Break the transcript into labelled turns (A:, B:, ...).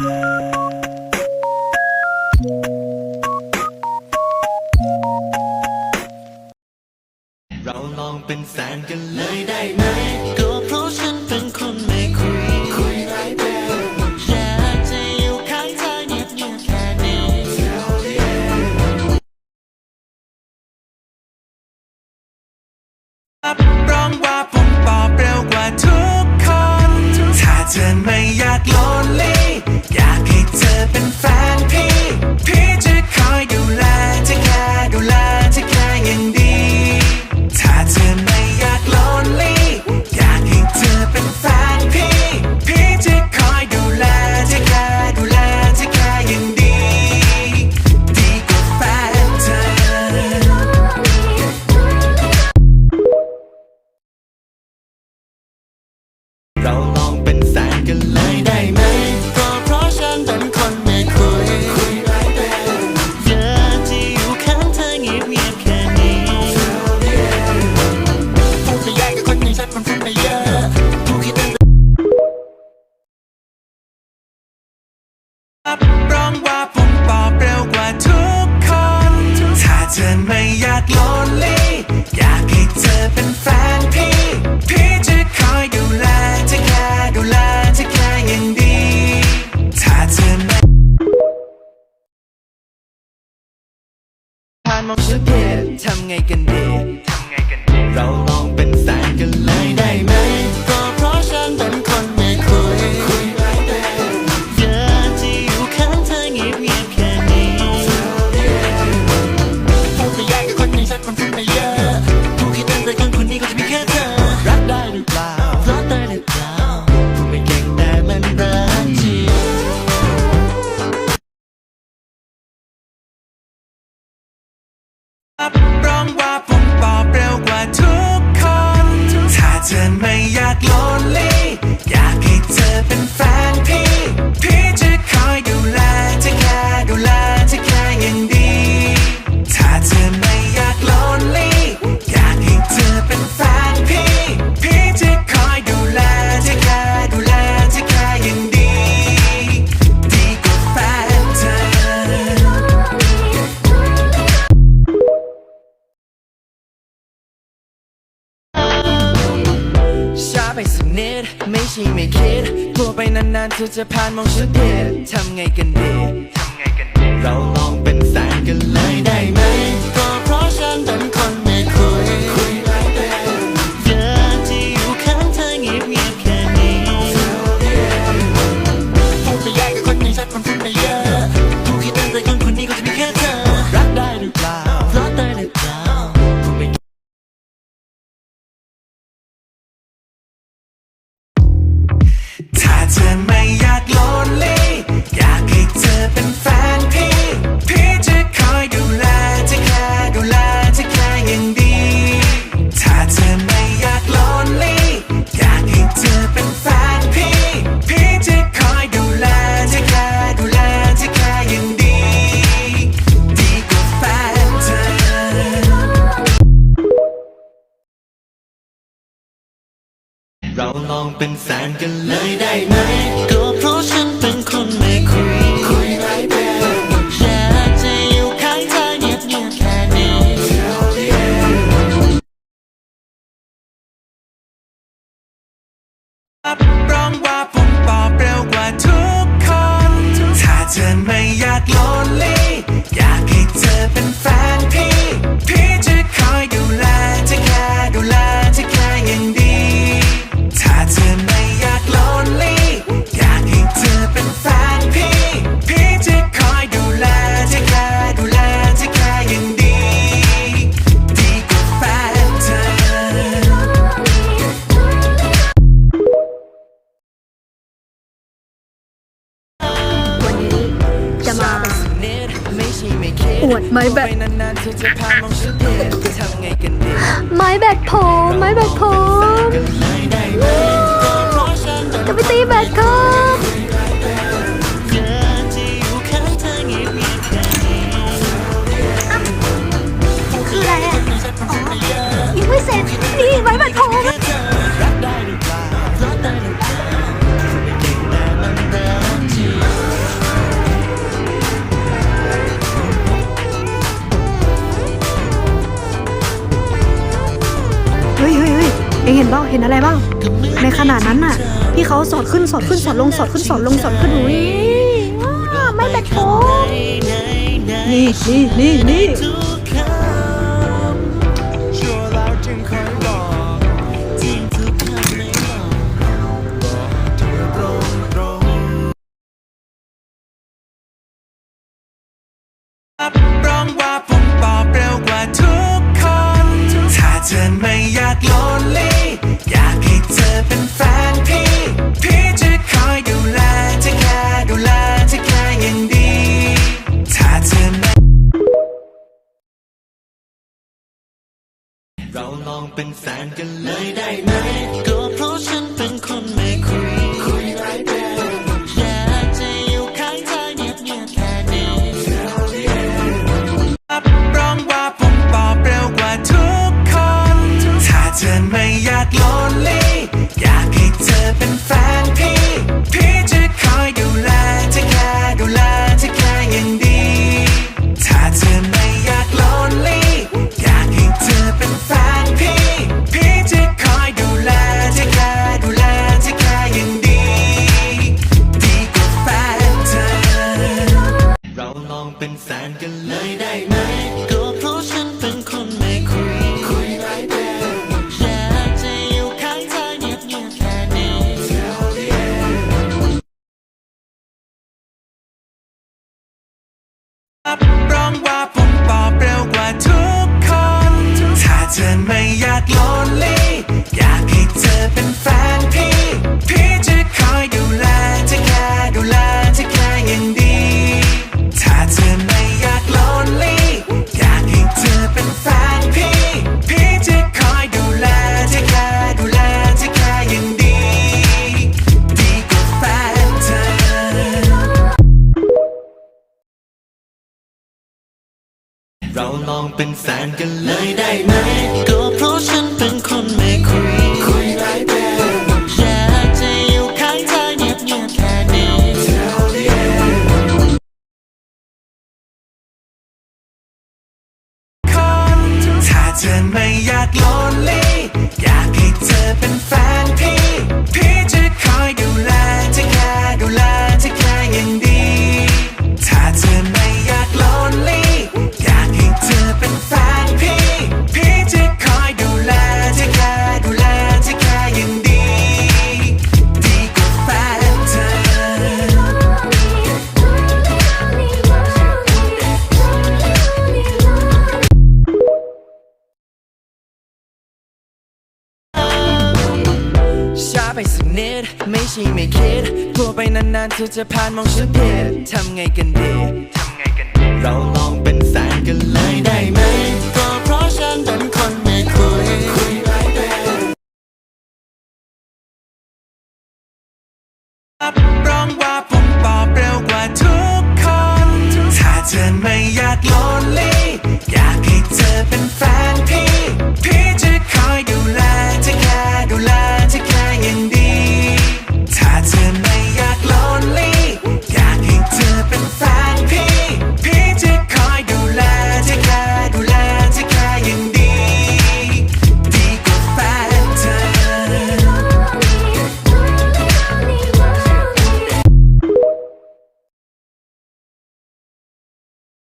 A: ราลองเป็นแฟนกันเลยได้ไหม ก็เพราะฉันเป็นคนไม่คุย คุยไรเบอยากจะอยู่ข้างเธอเงียบเแค่นี้รับรองว่าผมตอบเร็วกว่าทุกคน ถ้าเธอไม่อยากลอง up and find peace. lonely อยากให้เธอเป็นแฟนพี่พี่ นิด ไม่ใช่ไม่คิดกลัวไปนานๆเธอจะผ่านมองฉันผิดทำไงกันดีทำไงกันดีเราลองเป็นแฟนกันเลยได้ไหม เราลองเป็นแฟนกันเลยได้ไหมก็เพราะฉันเป็นคนไม่คุย วดไม้แบ
B: ต
A: ไม้
B: แบตผมไม้แบตผมจะไปตีแบต
A: เขา บ้าง
B: เห็นอะไรบ้าง ในขณะนั้นน่ะ พี่เขาสอดขึ้นสอดขึ้นสอดลงสอดขึ้นสอดลงสอดขึ้นวิ่
A: งไม่แบตโฟนี่นี่นี่นี่ ป็นแฟนกันเลยได้ไหมก็เพราะฉันเป็นคนไม่คุย เป็นแสนกันแล้ว เป็นแฟนกันเลยได้ไหม ที่ไม่คิดกลัวไปนานๆเธอจะผ่านมองฉันผิดทำไงกันดีทำไงกันดีเราลองเป็นแฟนกันเลยได้ไหม